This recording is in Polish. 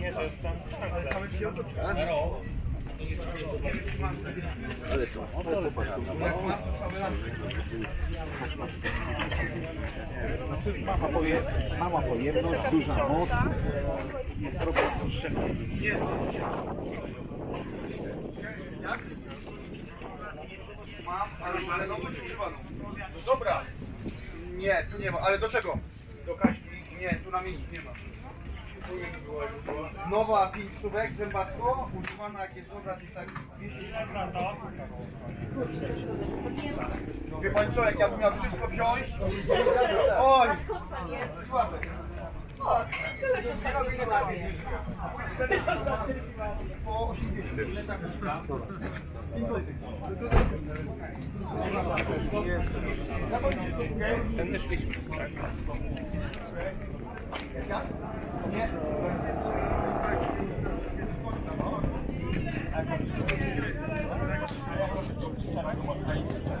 Nie, to jest tam Ale to, to popatrz, Znaczy mała, poje, mała pojemność, duża moc. Jest trochę dłuższego. Mam, ale, ale nową czy używaną? Dobra. Nie, tu nie ma, ale do czego? Do kaśki. Na miejscu nie ma. Nowa 5 stówek, zębatko, używana jak jest dobra, to jest tak 200 Wie pani co, jak ja bym miał wszystko wziąć? Oj! Sławek. Po 80. Będę szliśmy. Nie.